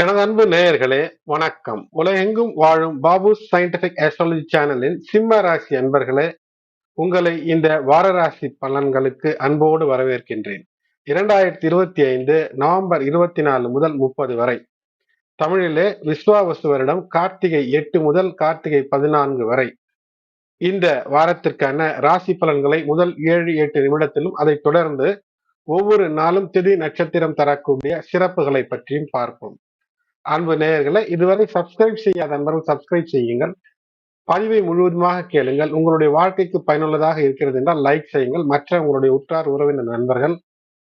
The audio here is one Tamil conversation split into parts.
எனது அன்பு நேயர்களே வணக்கம். உலகெங்கும் வாழும் பாபு சயின்டிபிக் ஆஸ்ட்ராலஜி சேனலின் சிம்ம ராசி அன்பர்களே உங்களை இந்த வார ராசி பலன்களுக்கு அன்போடு வரவேற்கின்றேன். இரண்டாயிரத்தி இருபத்தி ஐந்து நவம்பர் இருபத்தி நாலு முதல் முப்பது வரை. தமிழிலே விஸ்வாவசு வருடம் கார்த்திகை எட்டு முதல் கார்த்திகை பதினான்கு வரை. இந்த வாரத்திற்கான ராசி பலன்களை முதல் ஏழு எட்டு நிமிடத்திலும் அதைத் தொடர்ந்து ஒவ்வொரு நாளும் திதி நட்சத்திரம் தரக்கூடிய சிறப்புகளை பற்றியும் பார்ப்போம். அன்பு நேயர்களை இதுவரை சப்ஸ்கிரைப் செய்யாத நண்பர்கள் சப்ஸ்கிரைப் செய்யுங்கள். பதிவை முழுவதுமாக கேளுங்கள். உங்களுடைய வாழ்க்கைக்கு பயனுள்ளதாக இருக்கிறது என்றால் லைக் செய்யுங்கள். மற்ற உங்களுடைய உற்றார் உறவினர் நண்பர்கள்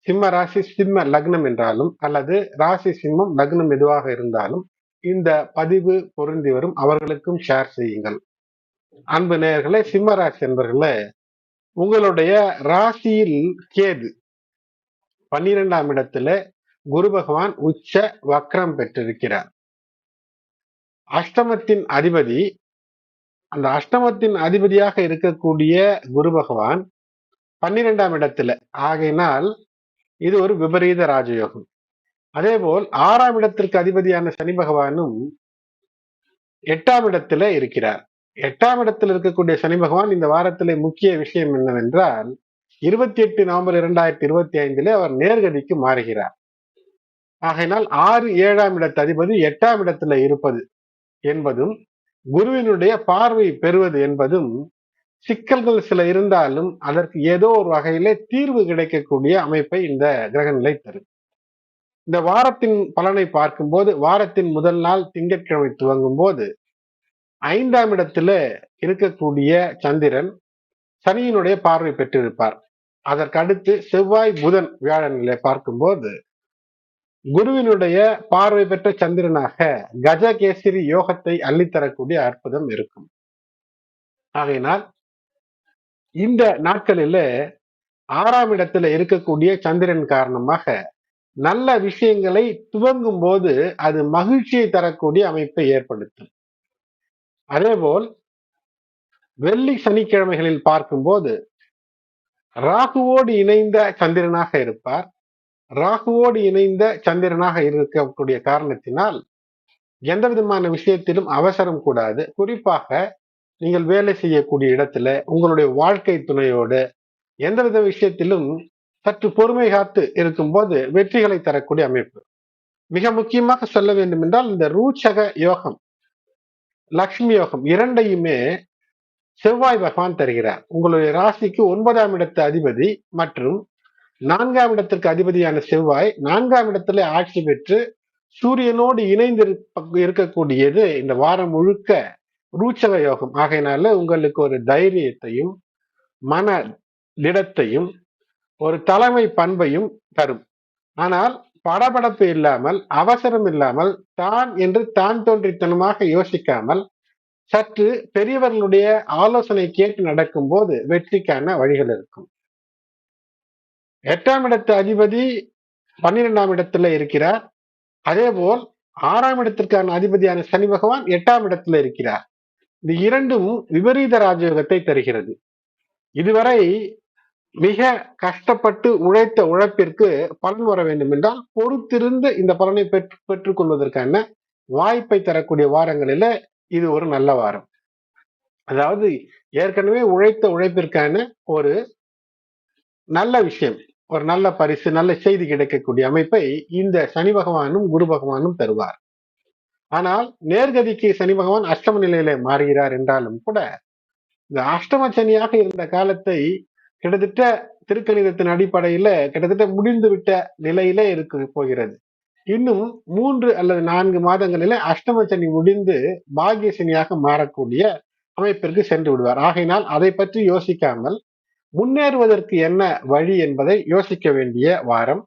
சிம்ம ராசி சிம்ம லக்னம் என்றாலும் அல்லது ராசி சிம்மம் லக்னம் எதுவாக இருந்தாலும் இந்த பதிவு பொருந்தி வரும். அவர்களுக்கும் ஷேர் செய்யுங்கள். அன்பு நேயர்களே சிம்ம ராசி நண்பர்களே உங்களுடைய ராசியில் கேது பன்னிரெண்டாம் இடத்துல குரு பகவான் உச்ச வக்ரம் பெற்றிருக்கிறார். அஷ்டமத்தின் அதிபதி அந்த அஷ்டமத்தின் அதிபதியாக இருக்கக்கூடிய குரு பகவான் பன்னிரெண்டாம் இடத்துல. ஆகையினால் இது ஒரு விபரீத ராஜயோகம். அதே போல் ஆறாம் இடத்திற்கு அதிபதியான சனி பகவானும் எட்டாம் இடத்துல இருக்கிறார். எட்டாம் இடத்தில் இருக்கக்கூடிய சனி பகவான் இந்த வாரத்திலே முக்கிய விஷயம் என்னவென்றால் இருபத்தி எட்டு நவம்பர் இரண்டாயிரத்தி இருபத்தி ஐந்திலே அவர் நேர்கதிக்கு மாறுகிறார். ஆகையினால் ஆறு ஏழாம் இடத்து அதிபதி எட்டாம் இடத்துல இருப்பது என்பதும் குருவினுடைய பார்வை பெறுவது என்பதும் சிக்கல்கள் சில இருந்தாலும் அதற்கு ஏதோ ஒரு வகையிலே தீர்வு கிடைக்கக்கூடிய அமைப்பை இந்த கிரகநிலை தரும். இந்த வாரத்தின் பலனை பார்க்கும்போது வாரத்தின் முதல் நாள் திங்கட்கிழமை துவங்கும் போது ஐந்தாம் இடத்துல இருக்கக்கூடிய சந்திரன் சனியினுடைய பார்வை பெற்றிருப்பார். அதற்கடுத்து செவ்வாய் புதன் வியாழன் பார்க்கும்போது குருவினுடைய பார்வை பெற்ற சந்திரனாக கஜகேசரி யோகத்தை அள்ளித்தரக்கூடிய அற்புதம் இருக்கும். ஆகையினால் இந்த நாட்களில ஆறாம் இடத்துல இருக்கக்கூடிய சந்திரன் காரணமாக நல்ல விஷயங்களை துவங்கும் போது அது மகிழ்ச்சியை தரக்கூடிய அமைப்பை ஏற்படுத்தும். அதேபோல் வெள்ளி சனிக்கிழமைகளில் பார்க்கும்போது ராகுவோடு இணைந்த சந்திரனாக இருப்பார். ராகுவோடு இணைந்த சந்திரனாக இருக்கக்கூடிய காரணத்தினால் எந்த விதமான விஷயத்திலும் அவசரம் கூடாது. குறிப்பாக நீங்கள் வேலை செய்யக்கூடிய இடத்துல உங்களுடைய வாழ்க்கை துணையோடு எந்தவித விஷயத்திலும் சற்று பொறுமை காத்து இருக்கும்போது வெற்றிகளை தரக்கூடிய அமைப்பு. மிக முக்கியமாக சொல்ல வேண்டும் என்றால் இந்த ரூச்சக யோகம் லக்ஷ்மி யோகம் இரண்டையுமே செவ்வாய் பகவான் தருகிறார். உங்களுடைய ராசிக்கு ஒன்பதாம் இடத்து அதிபதி மற்றும் நான்காம் இடத்திற்கு அதிபதியான செவ்வாய் நான்காம் இடத்துல ஆட்சி பெற்று சூரியனோடு இணைந்து இருக்கக்கூடியது இந்த வாரம் முழுக்க ரூச்சக யோகம். ஆகையினால உங்களுக்கு ஒரு தைரியத்தையும் மன திடத்தையும் ஒரு தலைமை பண்பையும் தரும். ஆனால் படபடப்பு இல்லாமல் அவசரம் இல்லாமல் தான் என்று தான் தோன்றித்தனமாக யோசிக்காமல் சற்று பெரியவர்களுடைய ஆலோசனை கேட்டு நடக்கும் போது வெற்றிக்கான வழிகள் இருக்கும். எட்டாம் இடத்து அதிபதி பன்னிரெண்டாம் இடத்துல இருக்கிறார். அதே போல் ஆறாம் இடத்திற்கான அதிபதியான சனி பகவான் எட்டாம் இடத்துல இருக்கிறார். இந்த இரண்டும் விபரீத ராஜயோகத்தை தருகிறது. இதுவரை மிக கஷ்டப்பட்டு உழைத்த உழைப்பிற்கு பலன் வர வேண்டும் என்றால் பொறுத்திருந்து இந்த பலனை பெற்று பெற்றுக்கொள்வதற்கான வாய்ப்பை தரக்கூடிய வாரங்களில இது ஒரு நல்ல வாரம். அதாவது ஏற்கனவே உழைத்த உழைப்பிற்கான ஒரு நல்ல விஷயம். ஒரு நல்ல பரிசு நல்ல செய்தி கிடைக்கக்கூடிய அமைப்பை இந்த சனி பகவானும் குரு பகவானும் தருவார். ஆனால் நேர்கதிக்கு சனி பகவான் அஷ்டம நிலையில மாறுகிறார் என்றாலும் கூட இந்த அஷ்டம சனியாக இருந்த காலத்தை கிட்டத்தட்ட திருக்கணிதத்தின் அடிப்படையில கிட்டத்தட்ட முடிந்து விட்ட இருக்க போகிறது. இன்னும் மூன்று அல்லது நான்கு மாதங்களில அஷ்டம சனி முடிந்து பாகிய சனியாக மாறக்கூடிய அமைப்பிற்கு சென்று விடுவார். ஆகையினால் அதை பற்றி யோசிக்காமல் முன்னேறுவதற்கு என்ன வழி என்பதை யோசிக்க வேண்டிய வாரம்.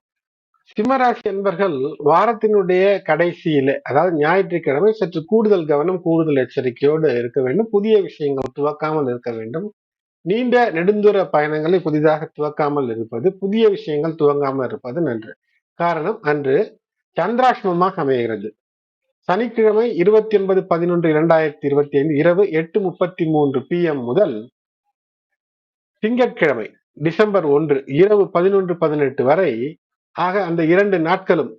சிம்மராசி என்பர்கள் வாரத்தினுடைய கடைசியில அதாவது ஞாயிற்றுக்கிழமை சற்று கூடுதல் கவனம் கூடுதல் எச்சரிக்கையோடு இருக்க வேண்டும். புதிய விஷயங்கள் துவக்காமல் இருக்க வேண்டும். நீண்ட நெடுந்தூர பயணங்களை புதிதாக துவக்காமல் இருப்பது புதிய விஷயங்கள் துவங்காமல் இருப்பது நன்று. காரணம் அன்று சந்திராஷ்மமாக அமைகிறது. சனிக்கிழமை இருபத்தி ஒன்பது பதினொன்று இரண்டாயிரத்தி இருபத்தி ஐந்து இரவு எட்டு முப்பத்தி மூன்று பி எம் முதல் திங்கட்கிழமை டிசம்பர் ஒன்று இரவு பதினொன்று பதினெட்டு வரை ஆக அந்த இரண்டு நாட்களும்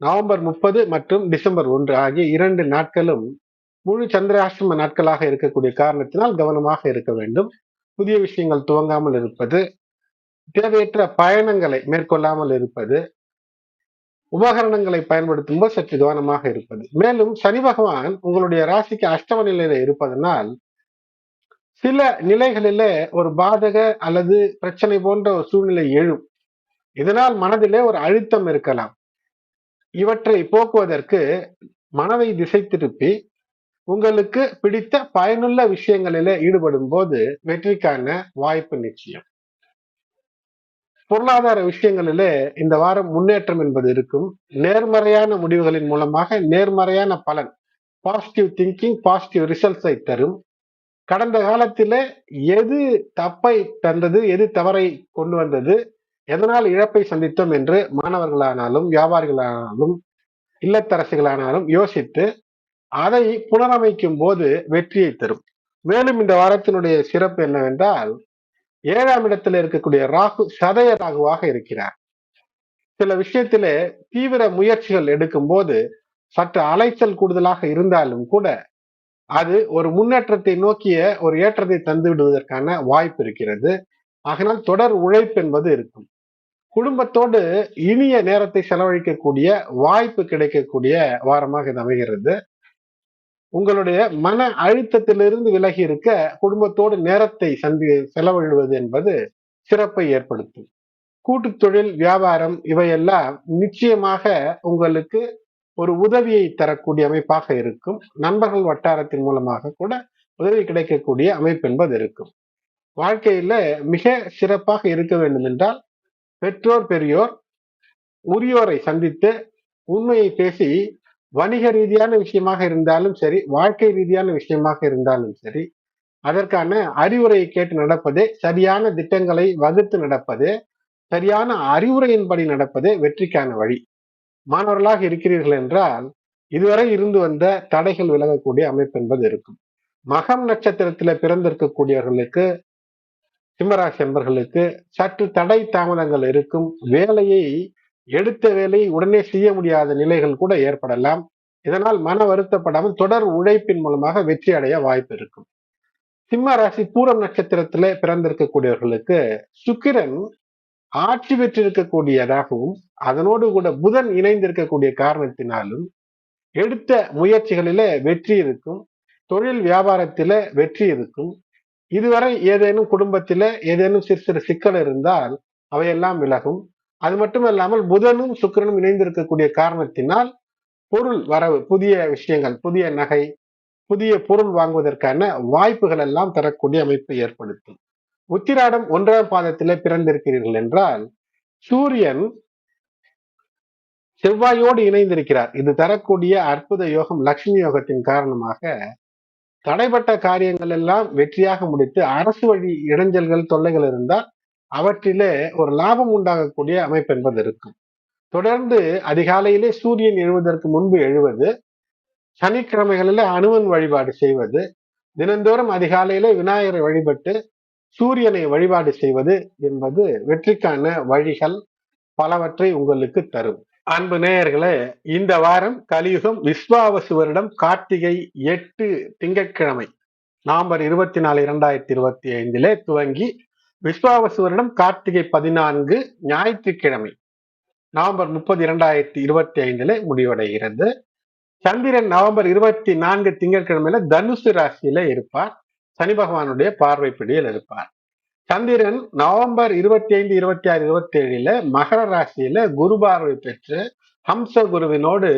நவம்பர் முப்பது மற்றும் டிசம்பர் ஒன்று ஆகிய இரண்டு நாட்களும் முழு சந்திராஷ்டம நாட்களாக இருக்கக்கூடிய காரணத்தினால் கவனமாக இருக்க வேண்டும். புதிய விஷயங்கள் துவங்காமல் இருப்பது தேவையற்ற பயணங்களை மேற்கொள்ளாமல் இருப்பது உபகரணங்களை பயன்படுத்தும் போது சற்று கவனமாக இருப்பது. மேலும் சனி பகவான் உங்களுடைய ராசிக்கு அஷ்டம நிலையில இருப்பதனால் சில நிலைகளிலே ஒரு பாதக அல்லது பிரச்சனை போன்ற ஒரு சூழ்நிலை எழும். இதனால் மனதிலே ஒரு அழுத்தம் இருக்கலாம். இவற்றை போக்குவதற்கு மனதை திசை திருப்பி உங்களுக்கு பிடித்த பயனுள்ள விஷயங்களிலே ஈடுபடும் போது வெற்றிக்கான வாய்ப்பு நிச்சயம். பொருளாதார விஷயங்களிலே இந்த வாரம் முன்னேற்றம் என்பது இருக்கும். நேர்மறையான முடிவுகளின் மூலமாக நேர்மறையான பலன் பாசிட்டிவ் திங்கிங் பாசிட்டிவ் ரிசல்ட்ஸை தரும். கடந்த காலத்திலே எது தப்பை தந்தது எது தவறை கொண்டு வந்தது எதனால் இழப்பை சந்தித்தோம் என்று மாணவர்களானாலும் வியாபாரிகளானாலும் இல்லத்தரசிகளானாலும் யோசித்து அதை புனரமைக்கும் போது வெற்றியை தரும். மேலும் இந்த வாரத்தினுடைய சிறப்பு என்னவென்றால் ஏழாம் இடத்தில் இருக்கக்கூடிய ராகு சதய ராகுவாக இருக்கிறார். சில விஷயத்திலே தீவிர முயற்சிகள் எடுக்கும் போது சற்று அலைச்சல் கூடுதலாக இருந்தாலும் கூட அது ஒரு முன்னேற்றத்தை நோக்கிய ஒரு ஏற்றத்தை தந்து விடுவதற்கான வாய்ப்பு இருக்கிறது. ஆகினால் தொடர் உழைப்பு என்பது இருக்கும். குடும்பத்தோடு இனிய நேரத்தை செலவழிக்கக்கூடிய வாய்ப்பு கிடைக்கக்கூடிய வாரமாக இது அமைகிறது. உங்களுடைய மன அழுத்தத்திலிருந்து விலகி இருக்க குடும்பத்தோடு நேரத்தை சந்தி செலவிடுவது என்பது சிறப்பை ஏற்படுத்தும். கூட்டு தொழில் வியாபாரம் இவையெல்லாம் நிச்சயமாக உங்களுக்கு ஒரு உதவியை தரக்கூடிய அமைப்பாக இருக்கும். நண்பர்கள் வட்டாரத்தின் மூலமாக கூட உதவி கிடைக்கக்கூடிய அமைப்பு என்பது இருக்கும். வாழ்க்கையில மிக சிறப்பாக இருக்க வேண்டும் என்றால் பெற்றோர் பெரியோர் உரியோரை சந்தித்து உண்மையை பேசி வணிக ரீதியான விஷயமாக இருந்தாலும் சரி வாழ்க்கை ரீதியான விஷயமாக இருந்தாலும் சரி அதற்கான அறிவுரையை கேட்டு நடப்பதே சரியான திட்டங்களை வகுத்து நடப்பது சரியான அறிவுரையின்படி நடப்பதே வெற்றிக்கான வழி. மாணவர்களாக இருக்கிறீர்கள் என்றால் இதுவரை இருந்து வந்த தடைகள் விலகக்கூடிய அமைப்பு என்பது இருக்கும். மகம் நட்சத்திரத்துல பிறந்திருக்கக்கூடியவர்களுக்கு சிம்மராசி என்பர்களுக்கு சற்று தடை தாமதங்கள் இருக்கும். வேலையை எடுத்த வேலையை உடனே செய்ய முடியாத நிலைகள் கூட ஏற்படலாம். இதனால் மன வருத்தப்படாமல் தொடர் உழைப்பின் மூலமாக வெற்றி அடைய வாய்ப்பு இருக்கும். சிம்ம ராசி பூரம் நட்சத்திரத்திலே பிறந்திருக்கக்கூடியவர்களுக்கு சுக்கிரன் ஆட்சி பெற்றிருக்கக்கூடியதாகவும் அதனோடு கூட புதன் இணைந்திருக்கக்கூடிய காரணத்தினாலும் எடுத்த முயற்சிகளில வெற்றி இருக்கும் தொழில் வியாபாரத்தில வெற்றி இருக்கும். இதுவரை ஏதேனும் குடும்பத்தில ஏதேனும் சிறு சிறு சிக்கல் இருந்தால் அவையெல்லாம் விலகும். அது மட்டும் இல்லாமல் புதனும் சுக்கிரனும் இணைந்திருக்கக்கூடிய காரணத்தினால் பொருள் வரவு புதிய விஷயங்கள் புதிய நகை புதிய பொருள் வாங்குவதற்கான வாய்ப்புகள் எல்லாம் தரக்கூடிய அமைப்பை ஏற்படுத்தும். உத்திராடம் ஒன்றாம் பாதத்திலே பிறந்திருக்கிறீர்கள் என்றால் சூரியன் செவ்வாயோடு இணைந்திருக்கிறார். இது தரக்கூடிய அற்புத யோகம் லக்ஷ்மி யோகத்தின் காரணமாக தடைப்பட்ட காரியங்கள் எல்லாம் வெற்றியாக முடித்து அரசு வழி இடைஞ்சல்கள் தொல்லைகள் இருந்தால் அவற்றிலே ஒரு லாபம் உண்டாகக்கூடிய அமைப்பு என்பது இருக்கும். தொடர்ந்து அதிகாலையிலே சூரியன் எழுவதற்கு முன்பு எழுவது சனிக்கிழமைகளிலே அணுவன் வழிபாடு செய்வது தினந்தோறும் அதிகாலையிலே விநாயகரை வழிபட்டு சூரியனை வழிபாடு செய்வது என்பது வெற்றிக்கான வழிகள் பலவற்றை உங்களுக்கு தரும். அன்பு நேயர்களே இந்த வாரம் கலியுகம் விஸ்வாவசு வருடம் கார்த்திகை எட்டு திங்கட்கிழமை நவம்பர் இருபத்தி நாலு இரண்டாயிரத்தி இருபத்தி ஐந்திலே துவங்கி விஸ்வாவசு வருடம் கார்த்திகை பதினான்கு ஞாயிற்றுக்கிழமை நவம்பர் முப்பது இரண்டாயிரத்தி இருபத்தி ஐந்திலே முடிவடைகிறது. சந்திரன் நவம்பர் இருபத்தி நான்கு திங்கட்கிழமையில தனுசு ராசியில இருப்பார். சனி பகவானுடைய பார்வை பிடியில் இருப்பார். சந்திரன் நவம்பர் இருபத்தி ஐந்து இருபத்தி ஆறு இருபத்தி ஏழுல மகர ராசியில குரு பார்வை பெற்று ஹம்ச குருவினோடு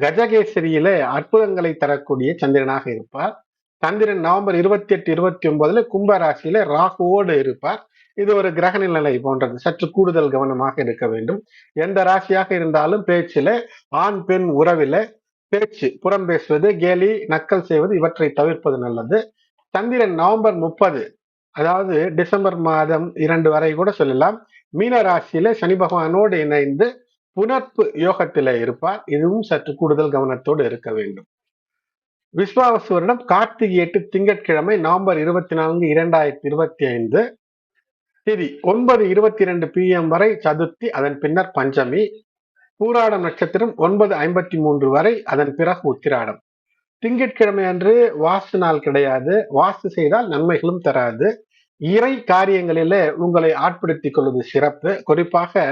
கஜகேசரியில அற்புதங்களை தரக்கூடிய சந்திரனாக இருப்பார். சந்திரன் நவம்பர் இருபத்தி எட்டு இருபத்தி ஒன்பதுல கும்ப ராசியில ராகுவோடு இருப்பார். இது ஒரு கிரக நிலை போன்றது. சற்று கூடுதல் கவனமாக இருக்க வேண்டும். எந்த ராசியாக இருந்தாலும் பேச்சில ஆண் பெண் உறவில பேச்சு புறம் பேசுவது கேலி நக்கல் செய்வது இவற்றை தவிர்ப்பது நல்லது. சந்திரன் நவம்பர் முப்பது. அதாவது டிசம்பர் மாதம் இரண்டு வரை கூட சொல்லலாம். மீன ராசியில சனி பகவானோடு இணைந்து புனர்ப்பு யோகத்தில இருப்பார். இதுவும் சற்று கூடுதல் கவனத்தோடு இருக்க வேண்டும். விஸ்வாவசு வருடம் கார்த்திகை எட்டு திங்கட்கிழமை நவம்பர் இருபத்தி நான்கு இரண்டாயிரத்தி இருபத்தி ஐந்து திதி. ஒன்பது இருபத்தி இரண்டு பிஎம் வரை சதுர்த்தி அதன் பின்னர் பஞ்சமி. பூராடம் நட்சத்திரம் ஒன்பது ஐம்பத்தி மூன்று வரை அதன் பிறகு உத்திராடம். திங்கட்கிழமை அன்று வாஸ்து நாள் கிடையாது. வாஸ்து செய்தால் நன்மைகளும் தராது. இறை காரியங்களிலே உங்களை ஆட்படுத்திக் கொள்வது சிறப்பு. குறிப்பாக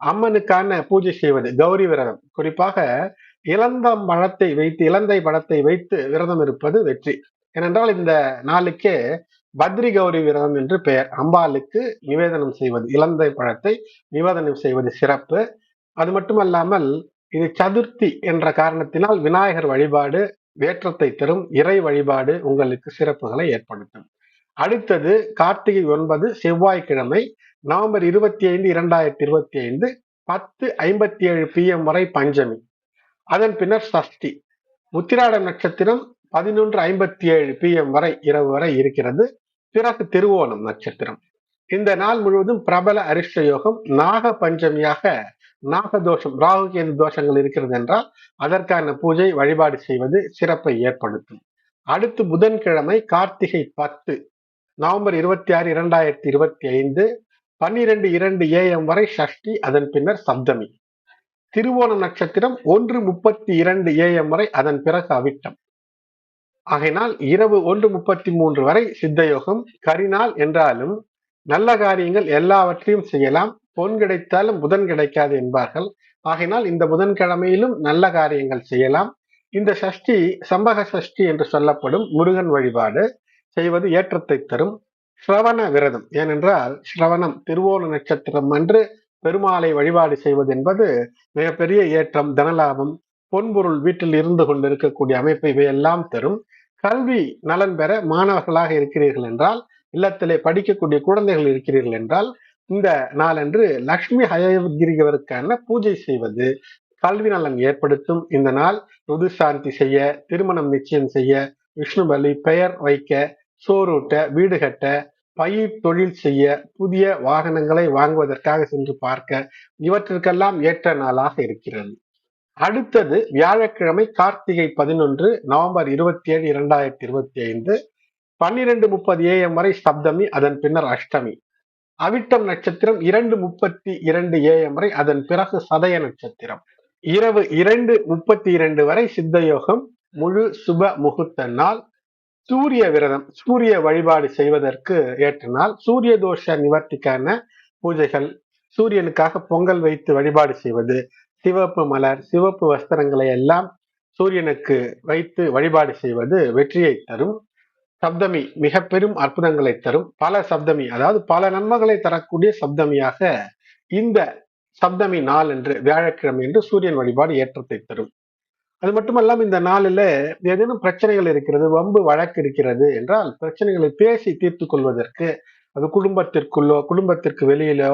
அம்மனுக்கான பூஜை செய்வது கௌரி விரதம். குறிப்பாக இளந்தம் பழத்தை வைத்து இலந்தை பழத்தை வைத்து விரதம் இருப்பது வெற்றி. ஏனென்றால் இந்த நாளுக்கே பத்ரி கௌரி விரதம் என்று பெயர். அம்பாளுக்கு நிவேதனம் செய்வது இலந்தை பழத்தை நிவேதனம் செய்வது சிறப்பு. அது மட்டுமல்லாமல் இது சதுர்த்தி என்ற காரணத்தினால் விநாயகர் வழிபாடு வேற்றத்தை தரும் இறை வழிபாடு உங்களுக்கு சிறப்புகளை ஏற்படுத்தும். அடுத்தது கார்த்திகை ஒன்பது செவ்வாய்க்கிழமை நவம்பர் இருபத்தி ஐந்து இரண்டாயிரத்தி இருபத்தி ஐந்து பத்து ஐம்பத்தி ஏழு பிஎம் வரை பஞ்சமி. அதன் பின்னர் சஷ்டி. முத்திராடம் நட்சத்திரம் பதினொன்று ஐம்பத்தி ஏழு பிஎம் வரை இரவு வரை இருக்கிறது. பிறகு திருவோணம் நட்சத்திரம். இந்த நாள் முழுவதும் பிரபல அரிஷ்ட யோகம் நாக பஞ்சமியாக நாகதோஷம் ராகு கேது தோஷங்கள் இருக்கிறது என்றால் அதற்கான பூஜை வழிபாடு செய்வது சிறப்பை ஏற்படுத்தும். அடுத்து புதன்கிழமை கார்த்திகை பத்து நவம்பர் இருபத்தி ஆறு இரண்டாயிரத்தி இருபத்தி ஐந்து பன்னிரண்டு இரண்டு ஏஎம் வரை ஷஷ்டி அதன் பின்னர் சப்தமி. திருவோணம் நட்சத்திரம் ஒன்று முப்பத்தி இரண்டு ஏஎம் வரை அதன் பிறகு அவிட்டம். ஆகையினால் இரவு ஒன்று முப்பத்தி மூன்று வரை சித்தயோகம் கரிநாள் என்றாலும் நல்ல காரியங்கள் எல்லாவற்றையும் செய்யலாம். பொன் கிடைத்தாலும் புதன் கிடைக்காது என்பார்கள். ஆகையினால் இந்த புதன்கிழமையிலும் நல்ல காரியங்கள் செய்யலாம். இந்த சஷ்டி சம்பக சஷ்டி என்று சொல்லப்படும் முருகன் வழிபாடு செய்வது ஏற்றத்தை தரும். ஸ்ரவண விரதம். ஏனென்றால் ஸ்ரவணம் திருவோண நட்சத்திரம் அன்று பெருமாளை வழிபாடு செய்வது என்பது மிகப்பெரிய ஏற்றம் தனலாபம் பொன்பொருள் வீட்டில் இருந்து கொண்டு இருக்கக்கூடிய அமைப்பு இவையெல்லாம் தரும். கல்வி நலன் பெற மாணவர்களாக இருக்கிறீர்கள் என்றால் இல்லத்திலே படிக்கக்கூடிய குழந்தைகள் இருக்கிறீர்கள் என்றால் இந்த நாளன்று லக்ஷ்மி ஹயகிரிவருக்கான பூஜை செய்வது கல்வி நலன் ஏற்படுத்தும். இந்த நாள் ருது சாந்தி செய்ய திருமணம் நிச்சயம் செய்ய விஷ்ணு பலி பெயர் வைக்க சோறூட்ட வீடு கட்ட பயிர் தொழில் செய்ய புதிய வாகனங்களை வாங்குவதற்காக சென்று பார்க்க இவற்றிற்கெல்லாம் ஏற்ற நாளாக இருக்கிறது. அடுத்தது வியாழக்கிழமை கார்த்திகை பதினொன்று நவம்பர் இருபத்தி ஏழு இரண்டாயிரத்தி இருபத்தி ஐந்து பன்னிரெண்டு முப்பது ஏஎம் வரை சப்தமி அதன் பின்னர் அஷ்டமி. அவிட்டம் நட்சத்திரம் இரண்டு முப்பத்தி இரண்டு ஏஎம் வரை அதன் பிறகு சதய நட்சத்திரம். இரவு இரண்டு முப்பத்தி இரண்டு வரை சித்த யோகம் முழு சுப முகூர்த்த நாள். சூரிய விரதம் சூரிய வழிபாடு செய்வதற்கு ஏற்ற நாள். சூரிய தோஷ நிவர்த்திக்கான பூஜைகள் சூரியனுக்காக பொங்கல் வைத்து வழிபாடு செய்வது. சிவப்பு மலர் சிவப்பு வஸ்திரங்களை எல்லாம் சூரியனுக்கு வைத்து வழிபாடு செய்வது வெற்றியை தரும். சப்தமி மிக பெரும் அற்புதங்களை தரும். பல சப்தமி அதாவது பல நன்மைகளை தரக்கூடிய சப்தமியாக இந்த சப்தமி நாள் என்று வியாழக்கிழமை என்று சூரியன் வழிபாடு ஏற்றத்தை தரும். அது மட்டுமல்லாமல் இந்த நாளில் ஏதேனும் பிரச்சனைகள் இருக்கிறது வம்பு வழக்கு இருக்கிறது என்றால் பிரச்சனைகளை பேசி தீர்த்து கொள்வதற்கு அது குடும்பத்திற்குள்ளோ குடும்பத்திற்கு வெளியிலோ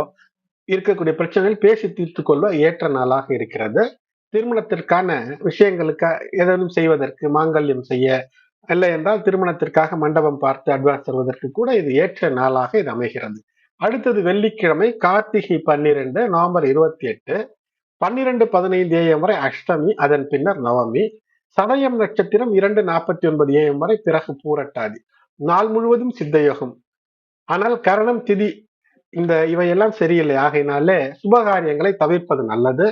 இருக்கக்கூடிய பிரச்சனைகள் பேசி தீர்த்து கொள்ள ஏற்ற நாளாக இருக்கிறது. திருமணத்திற்கான விஷயங்களுக்கு ஏதேனும் செய்வதற்கு மாங்கல்யம் செய்ய இல்லை என்றால் திருமணத்திற்காக மண்டபம் பார்த்து அட்வான்ஸ் தருவதற்கு கூட இது ஏற்ற நாளாக இது அமைகிறது. அடுத்தது வெள்ளிக்கிழமை கார்த்திகை பன்னிரெண்டு நவம்பர் இருபத்தி எட்டு பன்னிரண்டு பதினைந்து ஏஎம் வரை அஷ்டமி அதன் பின்னர் நவமி சதயம் நட்சத்திரம் இரண்டு நாற்பத்தி ஒன்பது ஏஎம் வரை பிறகு பூரட்டாதி. நாள் முழுவதும் சித்தயோகம். ஆனால் கரணம் திதி இந்த இவையெல்லாம் சரியில்லை. ஆகையினாலே சுபகாரியங்களை தவிர்ப்பது நல்லது.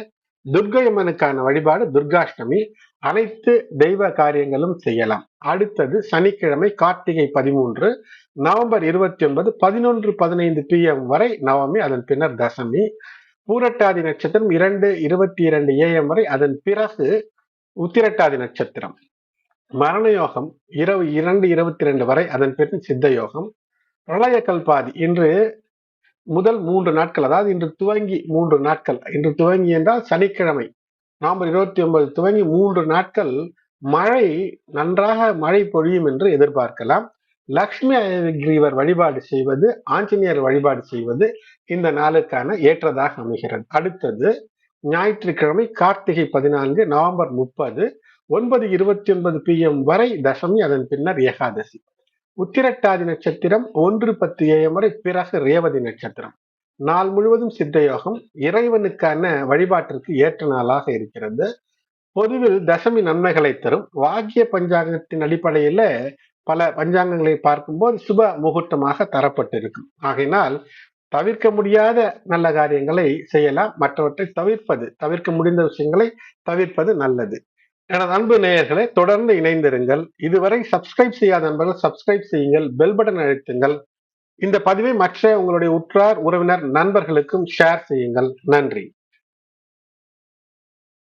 துர்கையம்மனுக்கான வழிபாடு துர்காஷ்டமி. அனைத்து தெய்வ காரியங்களும் செய்யலாம். அடுத்தது சனிக்கிழமை கார்த்திகை பதிமூன்று நவம்பர் இருபத்தி ஒன்பது பதினொன்று பதினைந்து பிஎம் வரை நவமி அதன் பின்னர் தசமி. பூரட்டாதி நட்சத்திரம் இரண்டு இருபத்தி இரண்டு ஏஎம் வரை அதன் பிறகு உத்திரட்டாதி நட்சத்திரம். மரண யோகம் இரவு இரண்டு இருபத்தி ரெண்டு வரை அதன் பிறகு சித்த யோகம் பிரளய கல்பாதி இன்று முதல் மூன்று நாட்கள் அதாவது இன்று துவங்கி மூன்று நாட்கள். இன்று துவங்கி என்றால் சனிக்கிழமை நவம்பர் இருபத்தி ஒன்பது துவங்கி மூன்று நாட்கள் மழை நன்றாக மழை பொழியும் என்று எதிர்பார்க்கலாம். லக்ஷ்மி அயகிரீவர் வழிபாடு செய்வது ஆஞ்சநேயர் வழிபாடு செய்வது இந்த நாளுக்கான ஏற்றதாக அமைகிறது. அடுத்தது ஞாயிற்றுக்கிழமை கார்த்திகை பதினான்கு நவம்பர் முப்பது ஒன்பது இருபத்தி ஒன்பது பி எம் வரை தசமி அதன் பின்னர் ஏகாதசி. உத்திரட்டாதி நட்சத்திரம் ஒன்று பத்து ஏஎம் வரை பிறகு ரேவதி நட்சத்திரம். நாள் முழுவதும் சித்தயோகம் இறைவனுக்கான வழிபாட்டிற்கு ஏற்ற நாளாக இருக்கிறது. பொதுவில் தசமி நன்மைகளை தரும். வாக்கிய பஞ்சாங்கத்தின் அடிப்படையில பல பஞ்சாங்கங்களை பார்க்கும்போது சுப முகூர்த்தமாக தரப்பட்டிருக்கும் ஆகையினால் தவிர்க்க முடியாத நல்ல காரியங்களை செய்யலாம். மற்றவற்றை தவிர்ப்பது தவிர்க்க முடிந்த விஷயங்களை தவிர்ப்பது நல்லது. எனது அன்பு நேயர்களை தொடர்ந்து இணைந்திருங்கள். இதுவரை சப்ஸ்கிரைப் செய்யாத நண்பர்கள் சப்ஸ்கிரைப் செய்யுங்கள். பெல் பட்டன் அழுத்துங்கள். இந்த பதிவை மற்ற உங்களுடைய உற்றார் உறவினர் நண்பர்களுக்கும் ஷேர் செய்யுங்கள். நன்றி.